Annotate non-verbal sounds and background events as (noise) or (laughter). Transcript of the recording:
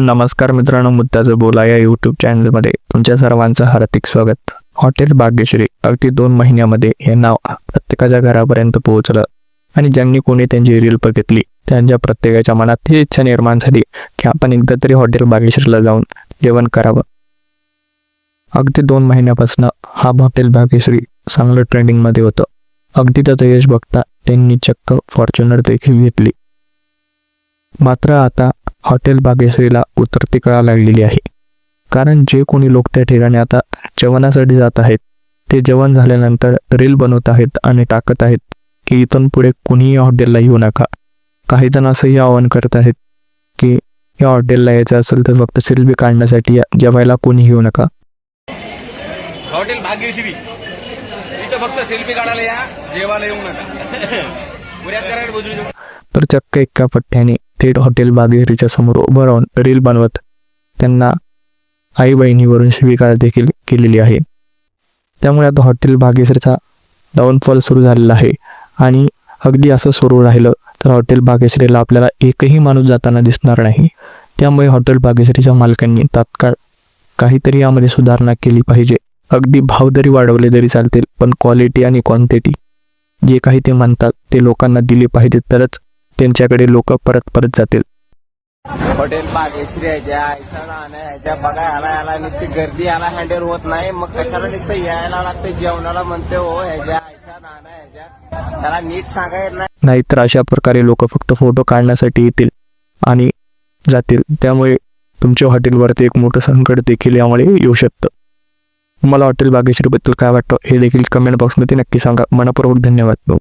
नमस्कार मित्रांनो मुद्द्याचं बोला या यूट्यूब चॅनलमध्ये तुमच्या सर्वांचं हार्दिक स्वागत. हॉटेल भाग्यश्री अगदी दोन महिन्यामध्ये हे नाव प्रत्येकाच्या घरापर्यंत पोहोचलं आणि ज्यांनी कोणी त्यांची रील बघितली त्यांच्या प्रत्येकाच्या मनात ही इच्छा निर्माण झाली की आपण एकदा तरी हॉटेल भाग्यश्रीला जाऊन जेवण करावं. अगदी दोन महिन्यापासून हा हॉटेल भाग्यश्री चांगलं ट्रेंडिंगमध्ये होतं. अगदी त्याचं यश बघता त्यांनी चक्क फॉर्च्युनर देखील घेतली. मात्र आता हॉटेल भाग्यश्रीला उतरती कळा लागलेली आहे. कारण जे कोणी लोक त्या ठिकाणी आता जेवणासाठी जात आहेत ते जेवण झाल्यानंतर रील बनवत आहेत आणि टाकत आहेत की इथून पुढे कुणीही हॉटेलला येऊ नका. काही जण असंही आवाहन करत आहेत की या हॉटेलला यायचं असेल तर फक्त सेल्फी काढण्यासाठी या जेवायला कोणी येऊ नका. हॉटेल भाग्यश्री इथं फक्त सेल्फी काढायला या जेवायला येऊ नका. (laughs) तर चक्क एका पट्ट्याने थेट हॉटेल बागेरीच्या समोर उभं राहून रील बनवत त्यांना आई बहिणीवरून स्वीकार देखील केलेली आहे. त्यामुळे आता हॉटेल भागेश्रीचा डाऊनफॉल सुरू झालेला आहे आणि अगदी असं सुरू राहिलं तर हॉटेल भाग्यश्रीला आपल्याला एकही माणूस जाताना दिसणार नाही. त्यामुळे हॉटेल भाग्यश्रीच्या मालकांनी तात्काळ काहीतरी यामध्ये सुधारणा केली पाहिजे. अगदी भाव जरी वाढवले तरी चालतील पण क्वालिटी आणि क्वांटिटी जे काही ते म्हणतात ते लोकांना दिले पाहिजे तरच त्यांच्याकडे लोक परत परत जातील. हॉटेल बागेश्री आयचा बघा याला याला नुसती गर्दी याला हँडल होत नाही. मग कशाला नुसतं यायला लागते? जेवणाला म्हणते हो ह्याच्या त्याला नीट सांगायला नाही. नाहीतर अशा प्रकारे लोक फक्त फोटो काढण्यासाठी येतील आणि जातील. त्यामुळे तुमच्या हॉटेलवरती एक मोठं संकट देखील यामुळे येऊ शकतं. मला हॉटेल बागेश्रीबद्दल काय वाटतं हे देखील कमेंट बॉक्समध्ये नक्की सांगा. मनपूर्वक धन्यवाद.